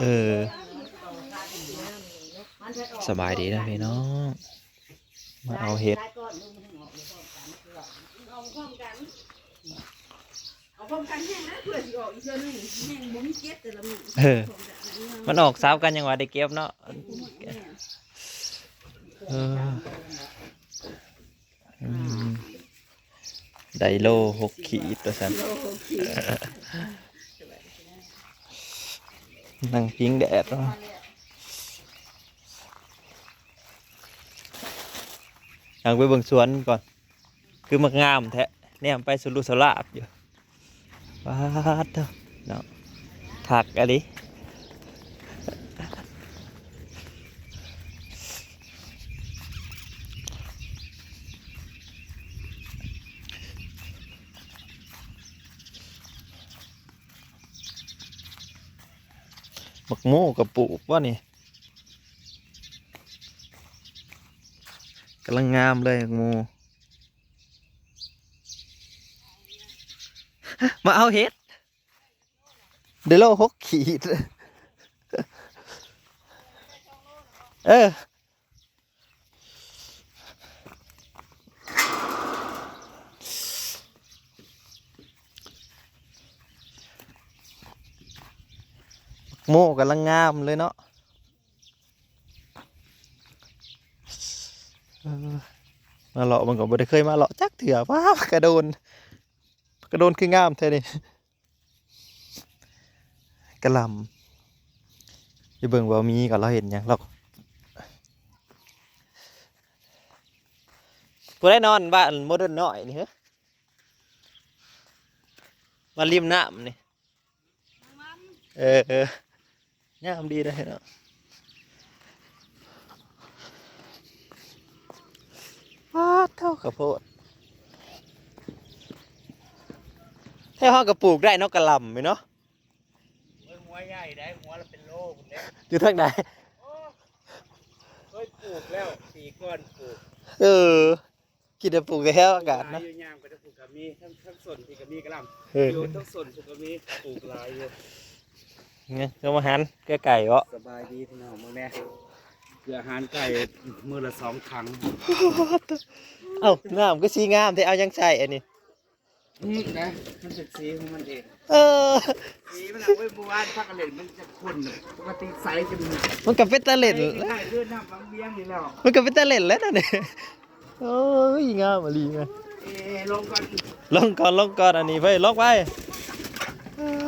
เออ สบายดีนะพี่น้อง มาเอาเห็ดเอาพร้อมกันเอาพร้อมกันแห้งนะเพื่อสิออกอีกเทื่อนึงแห้งบ่มีเก็บแต่ละมื้อเออ มันออกซ้ำกันยังว่าได้เก็บเนาะเอออืมไดโลหกขีดตัวสันโลขีด นั่งพิงแดดเนาะยังไปเบิ่งสวนก่อน คือมักงามแท้แนี่ยไปสุรุสลาบอยู่ว้าดเถอะเนาะถักอะไร มักโม่กับปลูกว่านี่กำลังงามเลยมักโมมาเอาเห็ดเดยวโลหกขีด เออ โม่กำลังงามเลยเนาะมาเลาะมันก็บ่ได้เคยมาเลาะจักเถื่อว้าวกระโดนกระโดนคืองามแท้นี่กระลำอย่าเบิ่งว่ามีก่อนเราเห็นหยังหรอกผู้ได้นอนบ้านโมเดิร์นน้อยนี่เหรอมาริมน้ำนี่เออ งามดีนะเนาะว้าดเท่ากับโพดถ้าห้องกระปลูกได้เนกกระหลำไหมเนาะเบิ่งหัวใหญ่ได้หัวละเป็นโลพุ่นเด้อยู่ทางไหนเคยปลูกแล้วปีก่อนปลูกเออ กินแต่ปลูกแต่แค่อากาศหลนะ ยอยู่ย่างไปทั้งปลูกกับมีทั้งทั้งส่วนที่กับมีกระหลเออำอยู่ทั้งส่วนที่กับมีปลูกหลายอยู่ เนี่ยก็มาหันแก่ไก่วะสบายดีพี่น้องมึงแน่เกลืออาหารไก่มือละสองครั้งเอ้างามก็สีงามแต่เอายังใส่อันนี้อืมนะมันเป็นสีของมันเองเออสีมันเอาไว้เมื่อวานพักกันเล่นมันจะขุ่นปกติใสจะมีมันกับเป็นตะเล่นได้เลื่อนน้ำบางเบี้ยงนี่แล้วมันกับเป็นตะเล่นแล้วนะเนี่ยโอ้ยงามอะลีไงเออลงก่อนลองก่อนลองก่อนอันนี้ไปลองไป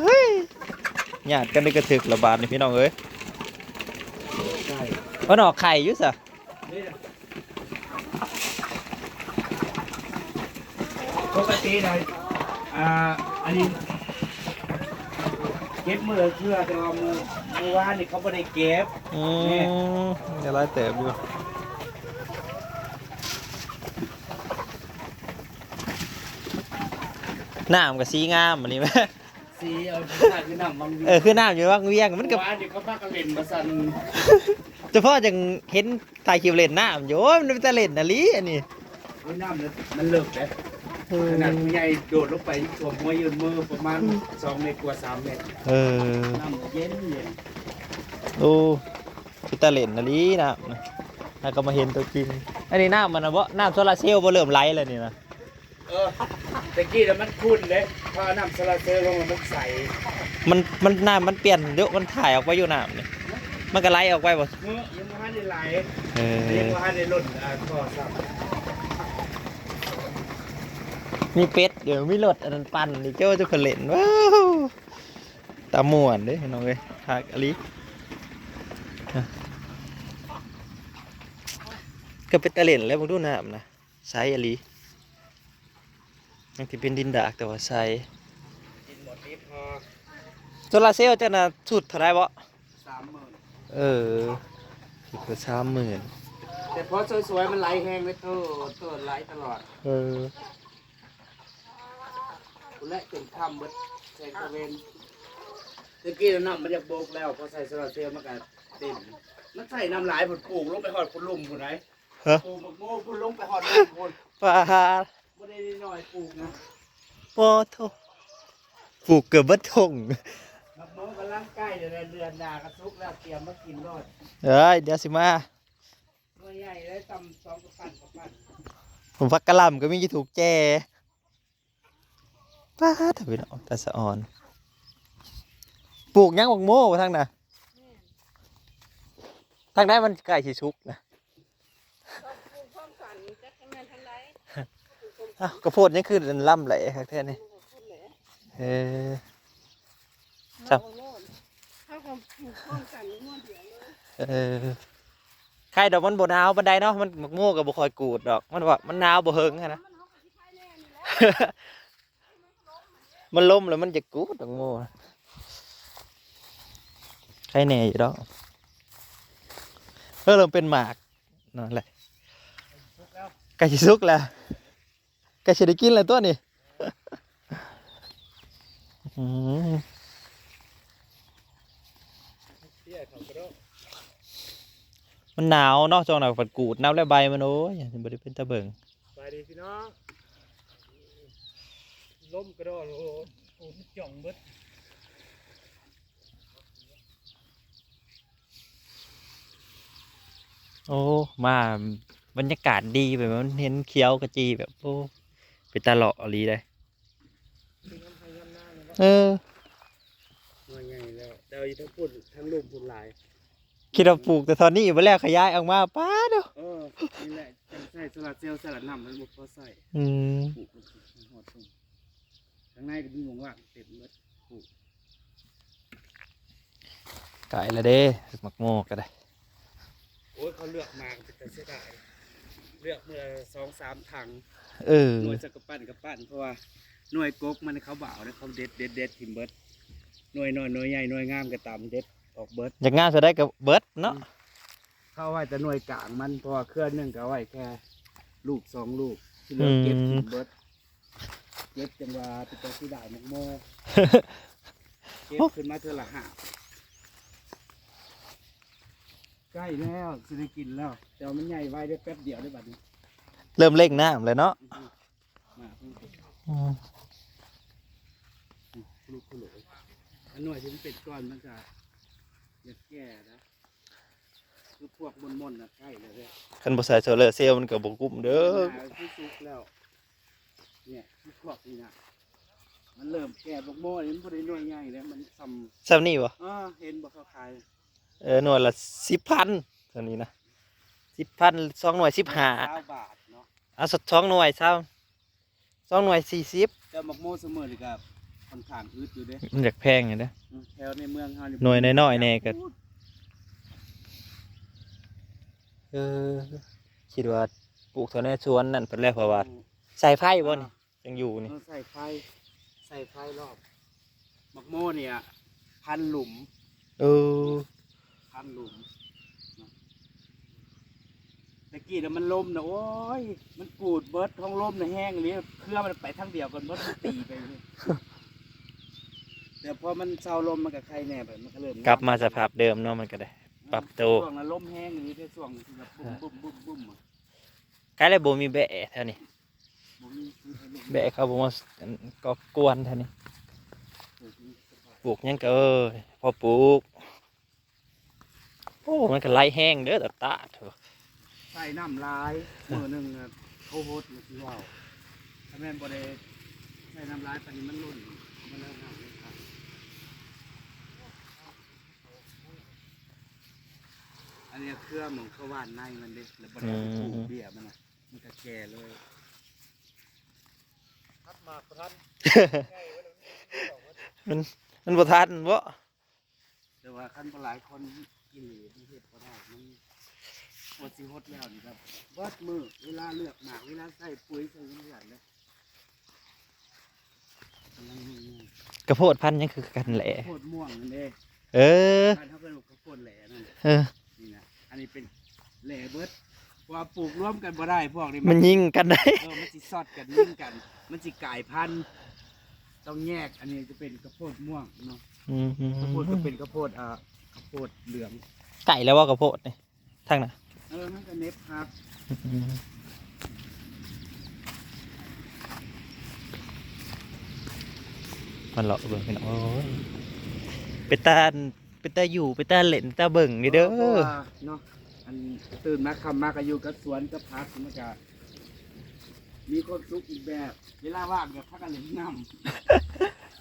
เฮ้ย หยาดกันในกระถึกระบาดนี่พี่น้องเอ้ยใช่มันออกไข่อยุ่สะนี่นะปกติเลยอ่า อันนี้เก็บมือเชื่อแต่ว่ามือมือวานนี่เขาไม่ได้เก็บอืมจะไล่เติบอยู่น้ำกับสีงามอันนี้ไหม สีเอาถ่ายขึ้นน้ำบางเออคือน้ำอยู่ว่างเวียงมันกับวานนี่เขาพากันเล่นมาสั่นเฉพาะจังเห็นถ่ายคลิวเล่นน้ำอยู่โอ้ยมันเป็นตะเล่นนะลีอันนี้โอ้ยน้ำเนี่ยมันเลิกเลยขนาดผู้ใหญ่โดดลงไปสวมหัวยืนมือประมาณสองเมตรกว่าสามเมตรเออน้ำเย็นเย็นโอ้เป็นตะเล่นนะลีน้ำนะแล้วก็มาเห็นตัวจริงอันนี้น้ำมันนะบ่น้ำโซลาร์เซลล์บ่เริ่มไหลเลยนี่นะ เออตะกี้แล้วมันคุ้นเลยพอน้ำโซลาร์เซลล์ลงแล้วมันใสมันมันน้ำมันเปลี่ยนเดี๋ยวมันถ่ายออกไปอยู่น้ำนี่มันก็ไหลออกไปบ่เมื่อยังไม่ได้ไหลเอยังอไม่ได้หล่นอ่าก็ซ้ำมีเป็ดเดี๋ยวมีรถอันนั้นปั่นนี่เจ้าจะเพิ่นเล่นว้าวตาม่วนเด้น้องเอ้ยฮักอลิก็เป็นตะเล่นแล้วมึงดูน้ำนะใสอลิ ยังที่เป็นดินดากแต่ว่าใสกินหมดนี้พอโซลาร์เซลล์จะน่ะสุดเท่าไหร่บ่สามหมื่นเออสิบกว่าสามหมื่นแต่พอสวยๆมันไหลแห้งเลยโตโตไหลตลอดเออและจนค่ำเบิดแสงตะเวนตะกี้น้ำมันจะโบกแล้วพอใส่โซลาร์เซลล์มันก็เต็มมันใส่น้ำหลายผุดปลูกลงไปหอดผุดลุ่มผุดไหนฮะปลูกบักโง่ผุดลงไปหอดลุ่มผุดปลา ไม่ได้น้อยปลูกนะปอโทปลูกเกือบเบัดทงบักโง่กำลังใกล้เดือนเดือนดากระซุกแล้วเตรียมมากินรอดเอ้ยเดี๋ยวสิมาเมื่อใหญ่ได้ตำสองกระปั้นกระปั้นผมพักกะหล่ำก็มีกี่ถูกแจป้าถ้าเป็นออกตาสะออน ปลูกหยังบักโม่บ่ทางน่ะทางได้มันใกล้สิชุกนะ ต้องปลูกพร้อมกันจักทางนั้นทางใด อ้าวกระโพดยังคือล่ำไหลครับแท้นี่พูดแหละเออครับเอาโน่นเท่ากับปลูกพร้อมกันม้วนเดียวเลยเออใครดอกมันบ่หนาวบันไดเนาะมันมักโม่กับบ่คอยกูดดอก มันว่ามันหนาวบ่เฮิงหั้นนะมันเอาไปที่ไทยแน่นี่แหละมันล่มแล้วมันจะกูดดอกโม่ใครแหน่อยู่ดอกเออเริ่มเป็นหมากนั่นแหละใกล้สิสุกแล้วใกล้สิได้กินแล้วตัวนี้อืมเตี้ยเขากระโดดมันหนาวเนาะช่วงหนาวฝัดกูดน้ำและใบมันโอ้ยบ่ได้เป็นตะเบิงไปดีพี่น้องล้มกระโดดโอ้โหโอ้จ่องเบิดโอ้ มาบรรยากาศดีแบบมันเห็นเขียวกระจีแบบโอ้ เป็นตาหล่ออีหลีเลยเป็นน้ำพายำหน้าเลยว่าเออหน่วยใหญ่แล้วเดี๋ยวอีทั้งพุ่นทั้งลุ่มพุ่นหลาย คิดว่าปลูกแต่ตอนนี้มาแล้วขยายออกมาป้าเด้อเออ นี่แหละจังใส่สลัดเซลล์สลัดน้ำมันบุกพอใส่อืมปลูกมันหอดตรงข้างในก็มีหวงว่างเต็มเลยปลูกไก่ละเด้หมักโมกก็ได้ โอ้ยเขาเลือกมาเป็นแต่เสียดายเลือกเมื่อสองสามถังเออหน่วยสักกระปั้นกระปั้นเพราะว่าหน่วยกกมันเขาบ่าวนะเขาเด็ดเด็ดเด็ดทิมเบิดหน่วยน้อยหน่วยใหญ่หน่วยงามก็ตามเด็ดออกเบิดอยากงานจะได้กับเบิร์ดเนาะเข้าไว้แต่หน่วยกลางมันเพราะว่าเครื่องหนึงก็เอาไว้แค่ ลูกสองลูกที่เหลือเก็บทิมเบิดเก็บจังหวะเป็นตัวที่ได้มกโมเก็บขึ้นมาเท่าละห้า ใกล้แล้วจะได้กินแล้วแต่ว่ามันใหญ่ไว้ได้แป๊บเดียวได้บัดนี้เริ่มเล่งน้ำเลยเนาะมาเพิ่งอืมลูกขลุ่ยอันหน่วยที่มันเป็นก้อนมันก็อยากแก่นะคือพวกมนมนๆนะใกล้เลยเด้อคันบ่ใส่โซลาร์เซลล์มันก็บ่กุ้มเด้อ หน้าที่สุกแล้ว เนี่ยคือพวกนี้นะมันเริ่มแก่บกโม่นี่มันบ่ได้หน่วยใหญ่แล้วมันซ้ซ้ำนี่บ่ำอ่าเห็นบ่เขาขาย เออหน่วยละ10,000ตัวนี้นะ10,000สองหน่วย15เก้าบาทเนาะเอาสักสองหน่วยซ้ำสองหน่วย40แต่บักโม่เสมอนี่ก็ค่อนข้างอึดอยู่เด้มันอยากแพงอยู่เด้ออืมแถวในเมืองเฮานี่หน่วยน้อยๆแน่ก็เออคิดว่าปลูกเท่าในสวนนั่นเป็นแล้วเพราะว่าใส่ไผ่บ่นี่ยังอยู่นี่เออใส่ไฟใส่ไฟรอบบักโม่เนี่ยพันหลุม เออ พันหลุมเนาะตะกี้น่ะมันล่มนะโอ้ย มันกูดเบิดท้องล่มนะแห้งเลยเครือมันไปทางเดียวกันเบิดมันตีไปเลยแต่พอมันเศร้าลมมันกับใครแน่แบบมันก็เริ่มกลับมาสภาพเดิมเนาะมันก็ได้ ปรับตัวช่วงนั้นล่มแห้งนี่ได้ช่วงที่แบบบุ้มบุ้มบุ้มบุ้มอะใกล้เลยบ่มีแบะเท่านี้บ่มีคือให้ลูกแบะเขาบ่มาก็กวนเท่านี้ปลูกนี่สบายปลูกหยังก็เออพอปลูก โอ้ มันก็ไหลแห้งเด้อตาตาเถอะใส่น้ำลายมือหนึ่งน่ะเขาโฮดมันสิว่าวถ้าแม่นบ่ได้ใส่น้ำลายปานนี้มันหล่นมันเริ่มน้ำเลยครับอันนี้เครื่องของเขาว่านในมันเด้แล้วบ่ได้เอาไปปลูกเบี้ยมันน่ะมันก็แก่เลยมันมันบ่ทันบ่แต่ว่าคันบ่หลายคน กินหลีมันเฮ็ดบ่ได้มันหมดสิฮดแล้วนี่ครับเบิดมือเวลาเลือกหมากเวลาใส่ปุ๋ยใส่หยังอย่างเด้กำลังงงกระโพดพันธุ์หยังคือกันแหละๆโคตรม่วงนั่นเด้เออบ้านเขาเป็นข้าวโพดแหล่นั่นเออ นี่นะอันนี้เป็นแหล่เบิดว่าปลูกร่วมกันบ่ได้พวกนี้มันยิงกันได้ เออมันสิซอดกันยิ่งกัน มันสิกลายพันธุ์ต้องแยก อันนี้จะเป็นข้าวโพดม่วงเนาะอืมข้าวโพดก็เป็นข้าวโพดอ่า ข้าวโพดเหลืองไก่แล้วว่ากระโพดนี่ทางน่ะเออมันก็เน็บครับอืมมันเลาะเบิ่งพี่น้องโอ้ยไปตาไปตาอยู่ไปตาเล่นตาเบิ่งนี่เด้อพราะว่าเนาะอันตื่นมาคำมากอายุกับสวนกับพักมันก็มีความสุขอีกแบบ เวลาว่างกับพักกันเล่นน้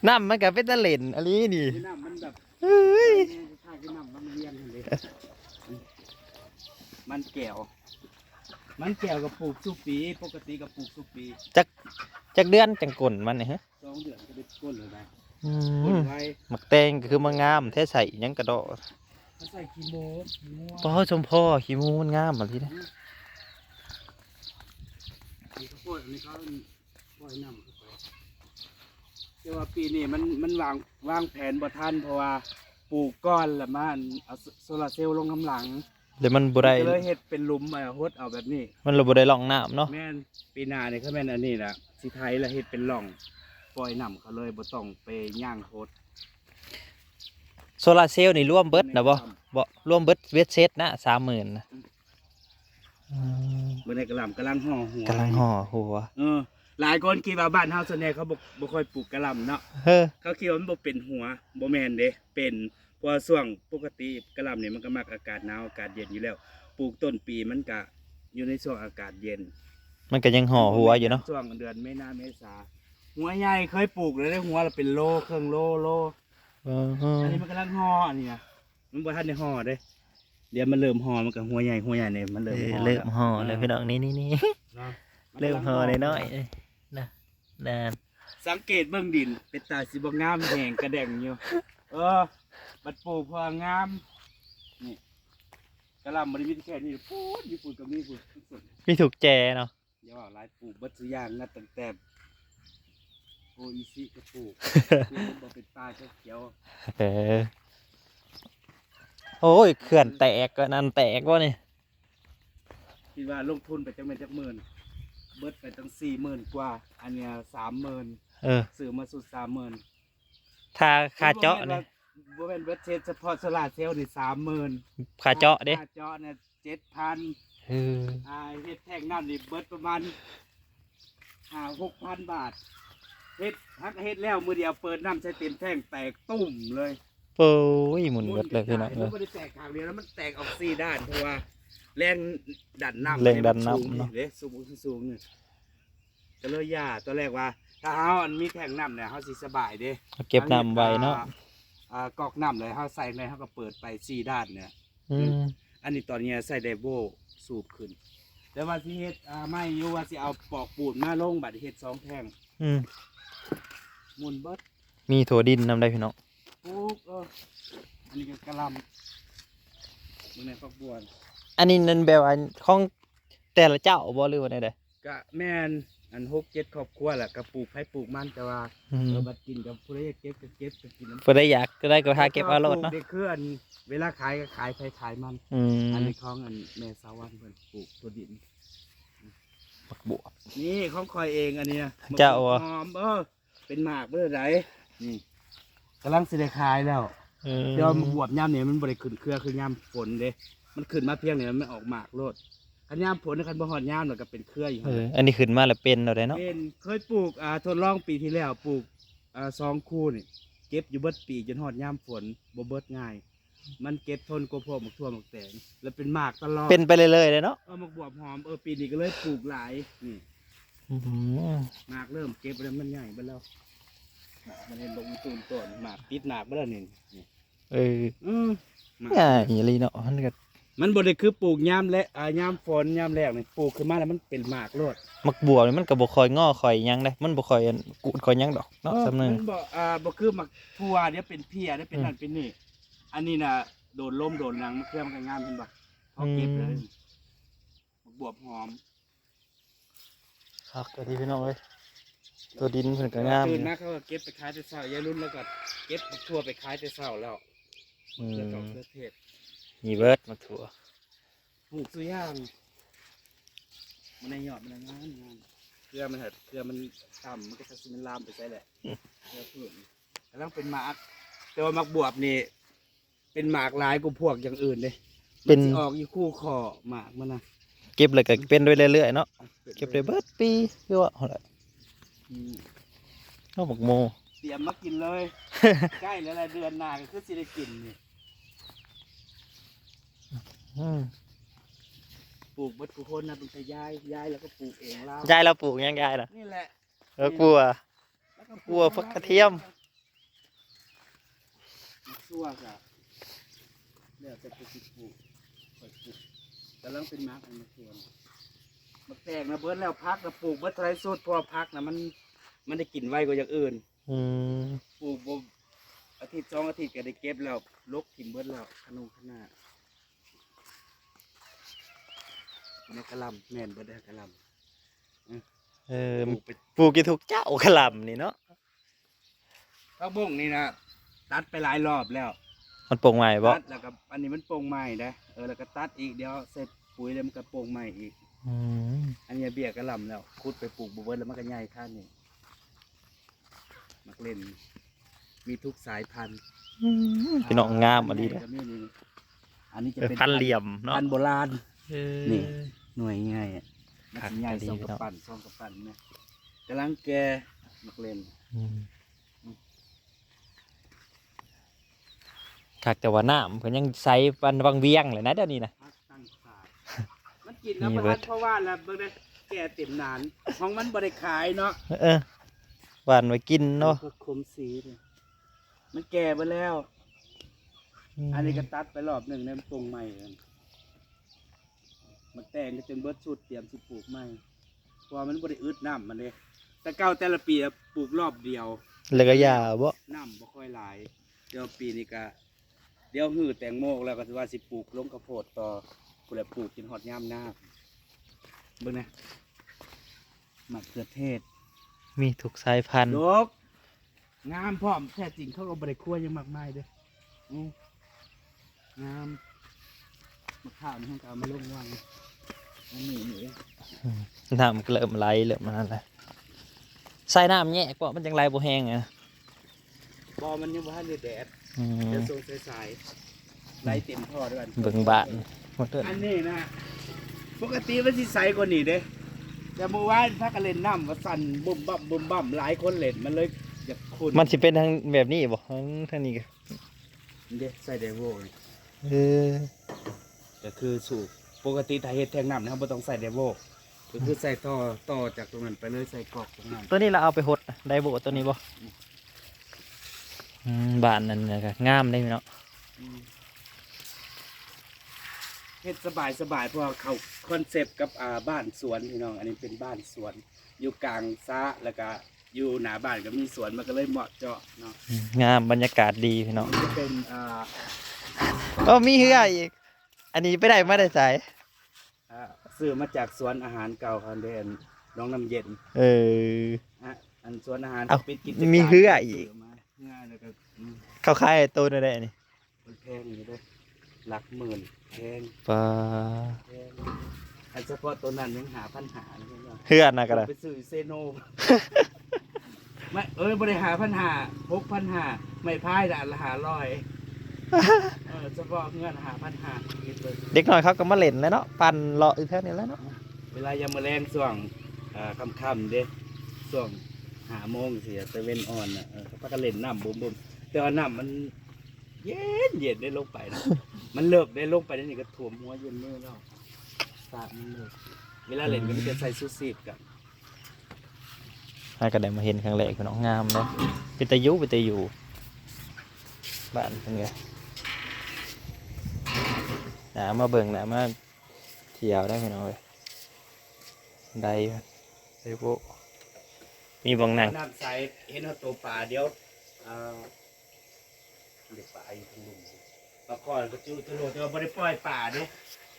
น้ำมันก็เป็นตาเล่นอันนี้นี่ำน้ำมันแบบ เฮ้ยถ้า กินน้ำมันเลี้ยงกันเลยมันแก้ว มันแก้วกับปลูกสุปี ปกติกับปลูกสุปีจักเดือนจังกลมันนี่ฮะสองเดือนก็ได้ก้นเลยนะอืก้นมไว้หมักแตงก็คือมางามแท้ใส่หยังกระโดดเขาใส่ขี้โมขี้โมพ่อชมพ่อขี้มูมันงามแบบนี้นะอันนี้ข้าวโพดอันนี้เขาปล่อยน้ำเข้าไปแต่ว่าปีนี้มันมันวางวางแผนบ่ทันเพราะว่า ปลูกก้อนละมันเอาโซลาร์เซลล์ลงกำหลังเดี๋ยวมันบ่ได้ก็เลยเฮ็ดเป็นหลุมมาฮดเอาแบบนี้ มันเราบ่ได้ลองน้ำเนาะแม่นปีหน้าเนี่ยเขาแม่นอันนี้ล่ะสิไทยละเฮ็ดเป็นร่องปล่อยน้ำเขาเลยบ่ต้องไปย่างโคตรโซลาร์เซลล์นี่ร่วมเบิดนะบ่บ่ร่วมเบิดเวทเซตนะสามหมื่นนะอืมเมื่อในกระหลำกำลังห่อหัวกำลังห่อหัวเออ หลายคนคิดว่าบ้านเฮาส่วนใหญ่เขาบ่บ่ค่อยปลูกกระหลำเนาะเฮ้อเขาคิดว่ามันบ่เป็นหัวบ่แม่นเด้เป็นเพราะว่าช่วงปกติกระหลำนี่มันก็มักอากาศหนาวอากาศเย็นอยู่แล้ว ปลูกต้นปีมันก็อยู่ในช่วงอากาศเย็นมันก็ยังห่อหัวอยู่เนาะช่วงเดือนมีนาเมษาหัวใหญ่เคยปลูกเลยได้หัวละเป็นโลครึ่งโลโลเอออันนี้มันกำลังห่ออันนี้นะมันบ่ทันได้ห่อเด้เดี๋ยวมันเริ่มห่อมันก็หัวใหญ่หัวใหญ่เนี่ยมันเอเริ่มอห่อเริ่มห่อแล้วพี่น้องนี่นี่นี่เนาะนเริ่มกำลังห่อน้อยๆเอ้ย นะนั่นสังเกตเบื้องดิน เป็นตาสิบ่งามแหงกระแดงอยู่ เออ บัดปลูกพองาม นี่กะหล่ำบ่ได้มีแค่นี้พูดญี่ปุ่นก็มีพูดสุดมีถูกแจเนาะอย่าว่าหลายปลูกเบัดสุอย่างนะตั้งแต่โออีซิก็ปลูกที่มันบ่เป็นป่าเขียวเออ โอ้ยเขื่อนแตกก็นั่นแตกวะนี่ ๆคิดว่าลงทุนไปจังแม่นจักหมื่น เบิดไปตั้ง40,000กว่า อันเนี้ย30,000เออซื้อมาสุด30,000ถ้าคาเจาะนี่บ่แม่นเบิดเช็ดเฉพาะโซลาร์เซลล์นี่30,000คาเจาะเด้ค่าเจาะเนี่ย7,000เอออ่าเฮ็ดแท่งน้ำนี่เบิดประมาณห้าหกพันบาทเฮ็ดทักเฮ็ดแล้วมือเดียวเปิดน้ำใช้เต็มแท่งแตกตุ่มเลยโอ้ยหมุนเบิดเลยพี่น้องมัเอ้ยไม่ได้แตกข้างเดียวแล้วมันแตกออกสี่ด้านเพราะว่า แรงดันน้ำแรงดันน้ำสูงเนาะ เด้สูงสูงนี่ก็เลยย่าตัวแรกว่า ถ้าเฮาอันมีแท่งน้ำเนี่ยเฮาสิสบายเด้ เก็บน้ำไว้เนาะอ่อ่ากอกน้ำเลยเฮาใส่ในเฮาก็เปิดไปสี่ด้านเนี่ย อืมอันนี้ตอนนี้ใส่ไดโบสูบขึ้น แต่ว่าที่เฮ็ดอ่าไม่อยู่ว่าสิเอาปอกปูนมาลงบัดเฮ็ดสองแท่งอืมหมุนเบิดมีถั่วดินนำได้พี่น้องปุ๊บเอออันนี้ก็กระหลำมึงในฟักบัว อันนี้นั่นแบบว่าของแต่ละเจ้าบ่หรือว่าไดก็แม่นอันหกเจ็ดครอบครัวแหละก็ปลูกให้ปลูกมันแต่ว่าอืม เออบัดกินกับผู้ใดเก็บก็เก็บก็กินน้ำเพื่อได้อยากก็ได้ก็หาเก็บเอาโลดเนาะปลูกได้คืออันเวลาขายก็ขายไปขายมัน อืมอันนี้ของอันแม่สาวันเพิ่นปลูกตัวดิน บักบวบ นี่ของคอยเองอันนี้นะเจ้าอะหอมเออเป็นหมากเมื่อไรนี่กำลังสิได้ขายแล้วเออเดี๋ยวมันบวบย่ำเนี่ยมันบริขึ้นเครือคือย่ำฝนเด้ มันขึ้นมาเพียงเนี่ยมันไม่ออกหมากโลดคันย่ำฝนคันบ่ฮอดย่ำมันก็เป็นเครืออยู่เอออันนี้ขึ้นมาแล้วเป็นเอาได้เนาะเป็นเคยปลูกอ่าทดลองปีที่แล้วปลูกอ่าสองคู่นี่เก็บอยู่เบิดปีจนฮอดย่ำฝนบ่เบิดง่าย มันเก็บทนกว่าพวกหมักทั่วหมักแตงแล้วเป็นหมากตลอดเป็นไปเรื่อยๆเลยเนาะเออหมักบวบหอมเออปีนี้ก็เลยปลูกหลายนี่อื้อหือหมากเริ่มเก็บแล้วมันใหญ่ไปแล้วมันเห็นลงตูนต้นหมากติดหมากไปแล้วนี่นี่เอออืมหมาก ง่ายอีหลีเนาะมันก็ มันบ่ได้คือปลูกยามและอ่ายามฝนยามแรกนี่ปลูกขึ้นมาแล้วมันเป็นหมากโลดมักบวบนี่มันก็บ่ค่อยงอค่อยหยังได้มันบ่ค่อยอันกูดค่อยหยังดอกเนาะเออสำนึง มันบ่อ่าบ่คือหมักทั่วเดี๋ยวเป็นเพียเดี๋ยวเป็นนั่นเป็นนี่ อันนี้น่ะโดนลมโดนหนังมันเคลื่อนมันก็งามเห็นบ่เขาเก็บเลยบักบวบหอมครับตัวที่พี่น้องเอ้ยตัวดินเพิ่นก็งามอตื่ยู่นมาเขาก็เก็บไปขายแต่เช้ายายรุ่นแล้วก็เก็บบักทั่วไปขายแต่เช้าแล้วอืเพื่อมต่อเพื่อเทศ มีเบิดมักถั่วปลูกซื้อย่างมันในยอดมันงามงามเครือมันเถิดเครือมันต่ำมันก็จะสิมันลามไปใช่แหละเครือพืชนี่กำลังเป็นหมาก แต่ว่ามักบวบนี่เป็นหมากหลายกว่าพวกอย่างอื่นเลยเป็นมัสิออกอยู่คู่คอหมากมันนะเก็บเลยก็เป็นด้วยเรื่อยๆเนาะเก็บได้เบิดปีคือว่าเอาล่ะอืมเนาะบักโมปีตรียมมากินเลย ใกล้แล้วแหละเดือนหน้าก็คือสิได้กินนี่อืม ปลูกเบัดทุกคนนะเป็นแต่ยายยายแล้วก็ปลูกเองแล้วยายเราปลูกยังยายน่ะนี่แหละเออกลัวแล้วก็กลัวฟักกระเทียมชั่วกะเดี๋ยวจะปลูกปลูกปลูกปลูกกำลังเป็นมาร์กอันมาเทียนมาแตกนะเบิร์ดแล้วพักนะปลูกเบิร์ดไรสุดเพอพักนะมันมันได้กินไวกว่าอย่างอื่น อืม ปลูกบ่อาทิตย์สองอาทิตย์ก็ได้เก็บแล้วลกกินเบิดแล้วขนมขนาด แม่กะหลำแม่นเบิดได้กะหลเออำปลูกไปปลูกกี่ทุกเจ้ากระหลำนี่เนาะข้าวบุ้งนี่นะตัดไปหลายรอบแล้วมันโปร่งใหม่บ่ตัดแล้วก็อันนี้มันโป่งใหม่นะเออแล้วก็ตัดอีกเดี๋ยวเสร็จปุ๋ยแล้วมันก็โป่งใหม่อีก อืมอันนี้เบี้ยกะหลำแล้วขุดไปปลูกบุเบิดแล้วมันก็ใหญ่ข้างนี่มักเล่น มีทุกสายพันธุ์พี่น้องงามมาดีเลเลยยอันนี้จะเออเป็นพันเหลี่ยมเนาะพันธุ์โบราณ นี่นี่ หน่วยง่ายอะมันครับสิใหญ่ก็ดีสองพี่กระน้องปั่นสองกระปั่นนะกำลังแกมักเล่นคักแต่ว่าน้ำเพิ่นยังใส่ปันวังเวียงเลยนะเดี๋ยวนี้นะ พักตั้งขาดมันกินแล้วนี่ประเบิทัด ดเพราะว่าแล้วเบิ่งได้แก่เต็มนานของมันบ่ได้ขายเนาะเออหวานไว้กินเนาะพวกคมสีเนี่ยมันแก่ไปแล้ว อันนี้ก็ตัดไปรอบหนึ่งในมันปรุงใหม่กัน มันแต่งก็จนเบิดสุดเตรียมสิปลูกใหม่เพราะว่ามันบ่ได้อึดน้ำมันเลยแต่เก่าแต่ละปีอะปลูกรอบเดียว แล้วก็ยาบ่น้ำบ่ค่อยหลาย เดี๋ยวปีนี้ก็เดี๋ยวหื้อแตงโมกแล้วก็สิว่าสิปลูกลงกระโพดต่อผู้ใดปลูกกินฮอดยามหน้าเบิ่งนะมะเขือเทศมีทุกสายพันธุ์ ดกงามพร้อมแท้จริงเขาก็บ่ได้คั่วหยังมากมายเด้ออืมงาม มะขามนี่เขาก็เอามาลงวางอันนี้นี่เองน้ำก็เริ่มไหลเริ่มมานั่นแหละใส่น้ำแยกเพราะมันจังไหลบ่แห้งอะบ่มันยังบ่ทันได้แดดอืมเดี๋ยวส่งสายๆไหลเต็มท่อด้วยกันเบิ่งบานหมดเด้ออันนี้นะปกติมันสิใสกว่านี้เด้แต่เมื่อวานถ้ากันเล่นน้ำว่าสั่นบุ่มบั่มบุ่มบั่มหลายคนเล่นมันเลยอยากขุ่นมันสิเป็นทางแบบนี้บ่ทางทางนี้ก็เด้ใส่เดโวนี่เออ ก็คือสูบปกติถ้าเฮ็ดแทงน้ำนะครับบ่ต้องใส่เดโวก็คือใส่ต่อต่อจากตรงนั้นไปเลยใส่กรอกตรงนั้นตัวนี้เราเอาไปหดนะได้บ่ตัวนี้บ่อืมบ้านนั่นน่ะก็งามได้เนาะอืมเฮ็ดสบายสบายเพราะว่าเขาคอนเซปต์กับอ่าบ้านสวนพี่น้อง อันนี้เป็นบ้านสวน อยู่กลางซะแล้วก็อยู่หน้าบ้านก็มีสวนมันก็เลยเหมาะเจาะเนาะอืมงามบรรยากาศดีพี่น้องมันจะเป็นอ่าเออมีเหืออีก อันนี้ไปได้มาได้ใส่อ่าซื้อมาจากสวนอาหารเก่าคันเดนน้องน้ำเย็นเออ อะอันสวนอาหารเอ้าปิดกิจมีเหืออีก ซื้มาง่ายแล้วก็อืมเขาขายไอ้ตัวนั่นได้นี่มันแพงอยู่เด้วยหลักหมื่นแพงปลาแพงอันเฉพาะตัวนั้นยังหาปัญหาเลยว่าเหือนะก็ได้ไปซื้อเซโน ไม่เอ้ยบริหารพันหาพกพันหาไม่พายด่านละหาร้อย เออเฉพาะเงินหาพันหาคิดเลยเด็กน้อยเขาก็มาเล่นแล้วเนาะปั่นเลาะอยู่แถวนี้แหล้วเนาะเวลายามมาแรงส่วงอ่าค่ำๆเด้ส่วงหาโมงเสียตะเวนอ่อนอะเออเขาพากันเล่นน้ำบุมๆแต่ว่าน้ำมัน เย็นเย็นได้ลงไปนะ มันเลิกได้ลงไปได้นี่ก็ถ่วมหัวเย็นมือแล้วสาดมันเลิกเวลาเล่นก็มันจะใส่ซูซีดกันถ้าก็ได้มาเห็นครั้งแรกพี่น้องงามเลยเป็นตะยุเป็นตะอยู่บ้านเป็นไง หนามาเบิ่งหนามาเที่ยวได้พี่น้องเลยได้ได้โบมีบางหนังน้ำใสเห็นว่าตัวปลาเดี๋ยวเอ่อเด็กปลาอยู่ตรงนู้นปลาคอนก็จูตะโลแต่ว่าบ่ได้ปล่อยปลาเด้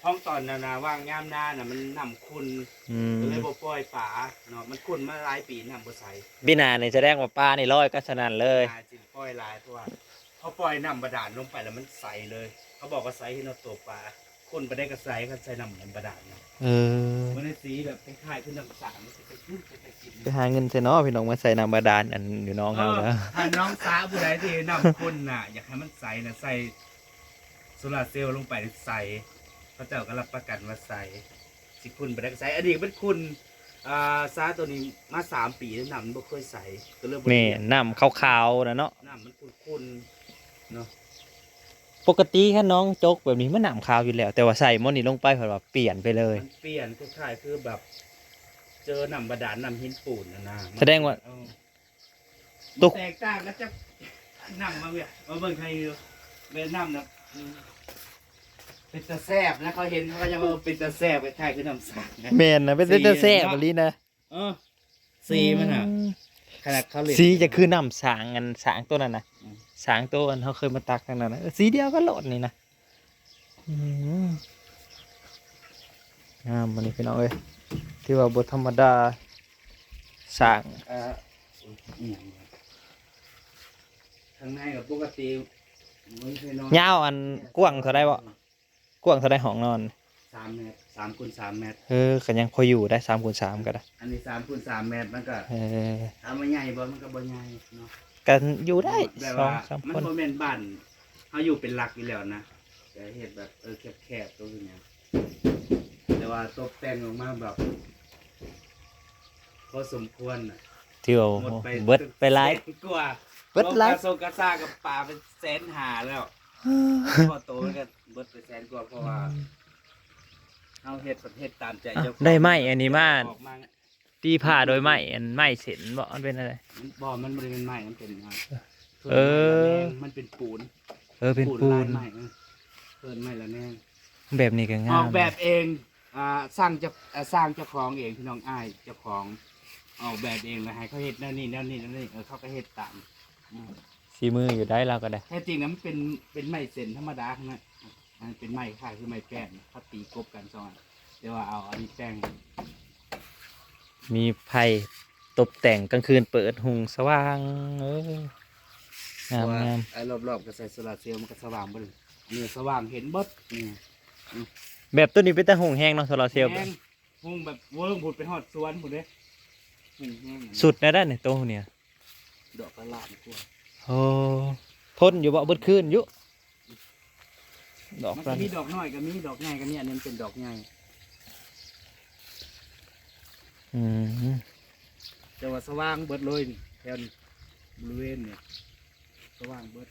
ห้องตอนนานาว่างยามหน้าน่ะมันน้ำคุณอืมก็เลยบ่ปล่อยปลาเนาะมันคุณมาหลายปีน้ำบ่ใสบินาเนี่ยแสดงว่าปลานี่ร้อยก็สนั่นเลยน่าจิปล่อยหลายเพราะว่า เขาปล่อยน้ำบาดาลลงไปแล้วมันใสเลย เขาบอกว่าใสเห็นว่าตัวปลาคุณไปได้ก็ใสเขาใส่น้ำบาดาลเนาะเออมันได้สีแบบคล้ายๆคือน้ำสารมันจะไปกินไปกิน ไปหาเงินใส่เนาะพี่น้องมาใส่น้ำบาดาลอันอยู่น้องเขาแล้ว ถ้าน้องสาวผู้ใดที่นำคุณน่ะ อยากให้มันใสน่ะใส่โซลาร์เซลล์ลงไปใสพระเจ้าก็รับประกันว่าใสสิคุณไปได้ก็ใสอันนี้เป็นคุณอ่าซาตัวนี้มาสามปีแล้วน้ำมันบ่เคยใสก็เลยบ่แม่เปลี่ยนน้ำขาวๆนะเนาะ น้ำมันขุ่นๆ เนาะปกติถ้าน้องจกแบบนี้มันน้ำขาวอยู่แล้ว แต่ว่าใส่หมอนี่ลงไปเพิ่นว่าเปลี่ยนไปเลย มันเปลี่ยนคล้ายๆคือแบบ เจอน้ำบาดาลน้ำหินปูนนะนะแสดงว่าเออตุกแตกต่างกันจะน้ำมาเวียมาเบิ่งใครดูเวียน้ำนะอืมเป็นตะแซบนะเขาเห็นเขาก็ยังว่าเป็นตะแซบคล้ายๆคือน้ำสางนะ แม่นนะเป็นแต่แซ่บอีหลีนะเออสีมันอะขนาดเขาเล่นสีจะคือน้ำสางอันสางตัวนั้นนะอืม สางตัวอันเขาเคยมาตักกันนั่นนะเออสีเดียวก็โหลดนี่นะอืมงามมันนี่พี่น้องเอ้ยที่ว่าบทธรรมดาสางเอ่ออหย่างเงี้ยข้างในกับปกติไม่เคยนอนยาวอันกว้างเท่าไรบ่กว้างเท่าไรห้องนอนสามเมตรสามคูณสามเมตรเออก็ยังพออยู่ได้สามคูณสามก็ได้อันนี้สามคูณสามเมตรมันก็เออถามว่าใหญ่บ่มันก็บ่ใหญ่เนาะ กันอยู่ได้แบบสองว่าสามมันคนบ่แม่นบ้านเฮาอยู่เป็นหลักอยู่แล้วนะแต่เฮ็ดแบบเออแคบๆตัวนี้ยแต่ว่าตกแต่งออกมาแบบพอสมควรน่ะที่ว่าหมดไปเบิดไปไลฟ์แสนกว่าเบิดไลฟ์รวมกระทรงกระซ่ากับปลาเป็นแสนหาแล้วพอโตมันก็เบิดไปแสนกว่าเพราะว่าเฮาเฮ็ดประเทศตามใจเจ้าของได้ไหมอันนี้มา ออกมา ตีผ้าโดยไหมอันไหมเส้นบ่มันเป็นอะไร มันบ่มันบ่ได้เป็นไม้มันเป็นอ่าเออ มันเป็นปูนเออเป็นปูลายนไม้เออเพิ่นไม้ละแนงแบบนี้ก็องาอมกแบบเองอ่าสร้างเจ้าอ่าสร้างเจ้าของเองพี่น้องอ้ายเจ้าของออกแบบเองแล้วให้เขาเฮ็ดนั่นนี่นั่นนี่นั่นนี่เออเขาก็เฮ็ดตามอืมสีมืออยู่ได้เราก็ได้ แท้จริงนะมันเป็นเป็นไม้เส้นธรรมดานะมันเป็นไม้คล้ายคือไม้แป้นเขาตีกบกันสองอันแต่ว่าเอาอันนี้แป้ง มีไผ่ตกแต่งกลางคืนเปิดหุงสว่างเอองามเพระว่งามไอ้รอบๆก็ใส่โซลาร์เซลล์มันก็สว่างบ่เลยนี่สว่างเห็นเบิดนี่แบบตัวนี้เป็นแต่หุงแห้งเนาะโซลาร์เซลล์แห้งพุ่งแบบเวิร์กผุดไปหอดสวนผุดเด้พุ่งแห้งสุดในะด้านในโตวเนี่ยดอกกระลาดกว่าโอ้ทนอยู่บ่เบิดคืนอยู่ดอกมันรัก็นมีดอกน้อยก็มีดอกใหญ่ก็มีอันนี้มันเป็นดอกใหญ่ อืมแต่ว่าสว่างเบิดเลยนี่แถวนี้บริเวณเนี่ยสว่างเบิด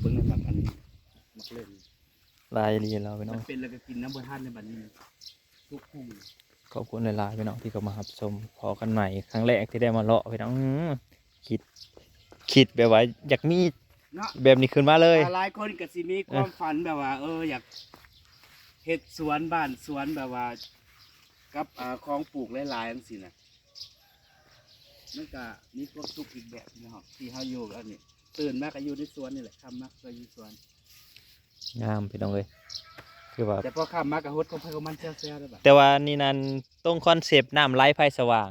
เบิ่งน้ำหนักอันนี้มักเล่นลายดีเราไปมัน้อนงเป็นแล้วก็กินน้ำบนท่านในบัดนี้ทุกคู่ขอบคุณหลายๆไปน้องที่เขามารับชมพอกันใหม่ครั้งแรกที่ได้มาเลาะไปน้องอื้อคิด คิดแบบว่าอยากมีเนาะแบบนี้ขึ้นมาเลย หลายคนก็สิมีความฝันแบบว่า เอออยาก เฮ็ดสวนบ้านสวนแบบว่า กับอ่าของปลูกหลายๆจังซี่น่ะมันก็มีความสุขอีกแบบหนึงนะครับที่เฮาอยู่อันนี้ตื่นมาก็อยู่ในสวนนี่แหละค่ำมาก็อยู่สวน งามไปน้องเลยคือว่า แต่พอค่ำมาก็ฮดของไผของมันแซ่บๆได้บัดแต่ว่านี่นั่นตรงคอนเซปต์น้ำไร้ไฟสว่าง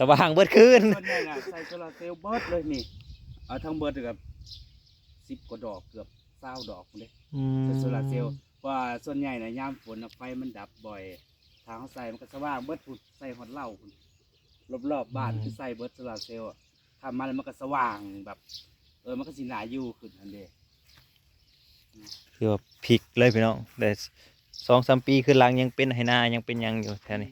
สว่างเบิดคืน ส่วนใหญ่น่ะใส่โซลาร์เซลล์เบิดเลยนี่เอาทั้งเบิดกับ10กว่าดอกเกือบ20ดอกพุ่นเด้อืมใส่โซลาร์เซลล์เพราะ ว่าส่วนใหญ่นะยามฝนน่ะไฟมันดับบ่อย ทางเขาใส่มันก็สว่างเบิดพุ่นใส่หอดเหล้าพุ่นรอบๆบ้านคือใส่เบิดโซลาร์เซลล์อะทำมาแล้วมันก็สว่างแบบ เออมันก็สิหนาอยู่ขึ้นอันเดคือว่าพลิกเลยพี่น้องแต่สองสามปีคือหลังยังเป็นไหนายังเป็นหยังอยู่แถวนี้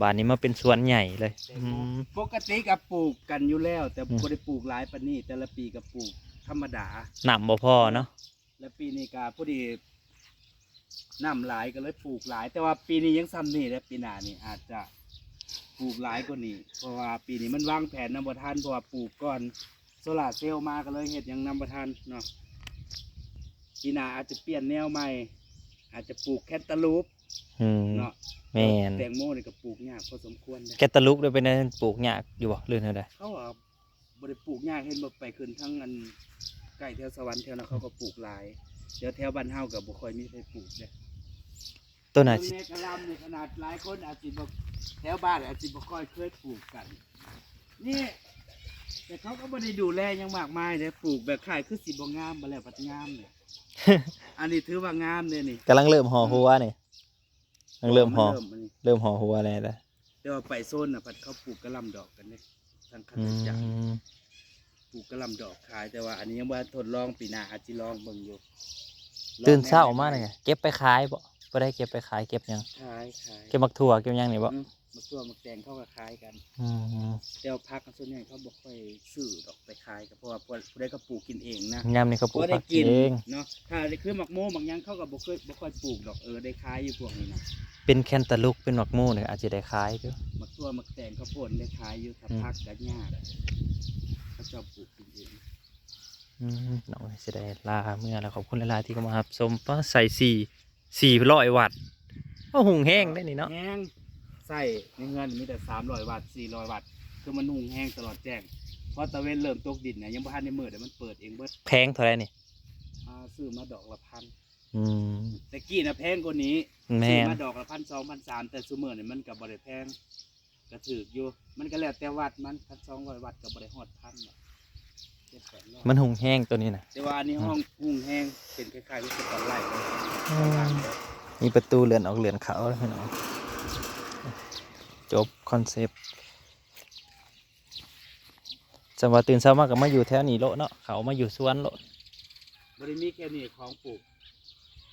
บ้านนี้มาเป็นสวนใหญ่เลยอืมปกติกับปลูกกันอยู่แล้ว แต่อืมบ่ได้ปลูกหลายปานนี้แต่ละปีกับปลูกธรรมดาน้ำบ่พอเนาะ และปีนี้ก็พอดี น้ำหลายก็เลยปลูกหลาย แต่ว่าปีนี้ยังซ้ำนี่และปีหน้านี่อาจจะปลูกหลายกว่านี้ เพราะว่าปีนี้มันวางแผนนำบ่ทันเพราะว่าปลูกก่อนโซลาร์เซลล์มาก็เลยเฮ็ดหยังนำบ่ทันเนาะปีหน้าอาจจะเปลี่ยนแนวใหม่ อาจจะปลูกแคนตาลูปอืมเนาะแม่นแตงโมนี่ก็ปลูกยากพอสมควรนะแกตะลุกด้วยเป็นไงปลูกยากอยู่บ่เรื่องเท่าใดเขาอะบ่ได้ปลูกยากเห็นบ่ไปขึ้นทั้งอันใกล้แถวสวรรค์แถวนั้นเขาก็ปลูกหลายเดี๋ยวแถวบ้านเฮาก็บ่ค่อยมีใครปลูกเด้ ต้นอาจต้นสิเมฆกะหลำนี่ขนาดหลายคนอาจสิบ่แถวบ้านอาจสิบ่ค่อยเคยปลูกกัน นี่ แต่เขาก็บ่ได้ดูแลหยังมากมายเด้ปลูกแบบคล้ายคือสิบ่งามบ่แล้วปัดงามเลยอันนี้ถือว่างามเลยนี่กำลังเริ่มห่อหัวนี่กำลังเริ่มห่อเริ่มอันนี้เริ่มห่อหัวอะไรแล้วแต่ว่าไปโซนน่ะพัดเขาปลูกกะหล่ำดอกกันเด้ทางคาอืถาจักรมปลูกกะหล่ำดอกขาย แต่ว่าอันนี้ยังบ่ทดลองปีหน้าอาจสิลองเบิ่งอยู่ตื่นเช้ามาเนี่ยเก็บไปขายบ่ บ่ได้เก็บไปขายเก็บหยังขายขายเก็บมักถั่วเก็บหยังนี่บ่อืมมะตัวมะแตงเขาก็ขายกัน อืมแต่ว่าพักส่วนใหญ่เขาบ่ค่อยซื้อดอกไปขายก็เพราะว่าผู้ใดก็ปลูกกินเองนะยามนี่เขาปลูกบ่ได้ผักกินเองเนาะถ้าได้คือหมักโม่บางอย่างเขาก็บ่เคยบ่ค่อยปลูกดอกเออได้ขายอยู่พวกนี้นะเป็นแคนตาลูกเป็นหมักหมูเนี่ยอาจจะได้ขายอยู่หมักตัวหมักแตงข้าวโพดได้ขายอยู่ถ้าอืม พักกันยากเขาเจ้าปลูกกินเองอืมน้องสิได้ลาเมื่อแล้วขอบคุณหลายๆที่เข้ามารับชมป้าใส่สี่ สี่ร้อยวัตต์ก็หุงแห้งได้นี่เนาะแห้งใส่ในเงินมีแต่300วัตต์400วัตต์คือมันนุ่งแห้งตลอดแจ้งเพราะตะเวนเริ่มตกดินเนี่ยยังบ่ทันได้มืดเดี๋ยวมันเปิดเองเบิดแพงเท่าไหรนี่อ่าซื้อมาดอกละพันอืม แต่กี้นะแพงกว่านี้แม่ซื้อนมาดอกละพันสองพันสามแต่ซูเมอร์เนี่ยมันกับบริแพงก็ถืออยู่ มันก็แล้วแต่วัดมันพันสองร้อยวัดกับบริหอดพันหรอก เจ็ดแปดร้อยมันหุงแห้งตัวนี้นะแต่ว่าอันนี้ห้องหุ่งแห้งเป็นคล้ายๆวิศวกรไล่เลยมีประตูเลื่อนออกเลื่อนเขาแล้วพี่น้องจบคอนเซปต์สมว่าตื่นเช้ามาก็มาอยู่แถวนี้โลดเนาะเขามาอยู่สวนโลดบริมีแค่นี้ของปลูก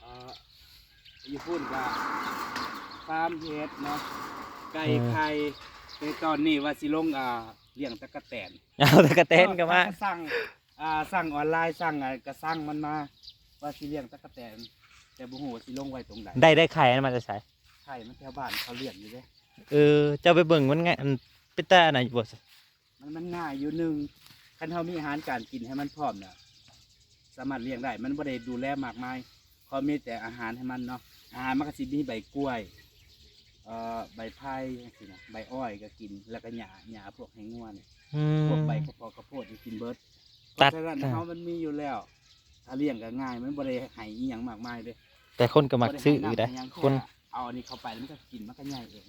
อ่าอยู่พุ่นกับฟาร์มเฮ็ดเนาะไก่ไข่ในตอนนี้ว่าสิลงอ่า เลี้ยงตะกะแตนเอาแต่กระเตนก็มาสั่งอ่าสั่งออนไลน์สั่งอะไรก็สั่งมันมาว่าสิเลี้ยงตะกะแตนแต่บ่ฮู้ว่าสิลงไว้ตรงไหนได้ได้ไข่อันนมาจะใส่ไข่มันแถวบ้านเขาเลี้ยงอยู่เด้เออเจ้าไปเบิ่งมันไงอันเป็นตาไหนอยู่บ่ซะมันมันง่ายอยู่หนึ่งคันเฮามีอาหารการกินให้มันพร้อมน่ะสามารถเลี้ยงได้ มันบ่ได้ดูแลมากมายเขามีแต่อาหารให้มันเนาะอาหารมันก็สิมีใบกล้วยเอ่อ ใบไผ่จังซี่นะใบอ้อยก็กินแล้วก็หญ้าหญ้าพวกให้งัวนี่อืม พวกใบกระเพาะกระโพดนี่กินเบิดเพตัด ราะฉะนั้นเฮามันมีอยู่แล้วถ้าเลี้ยงก็ง่ายมันบ่ได้ให้อีหยังมากมายเด้แต่คนก็มักซื้ออยู่ได้ บ่ให้ำให้หยังคนแเอาอันนี้เข้าไปแล้วมันก็กินมันก็ใหญ่เอง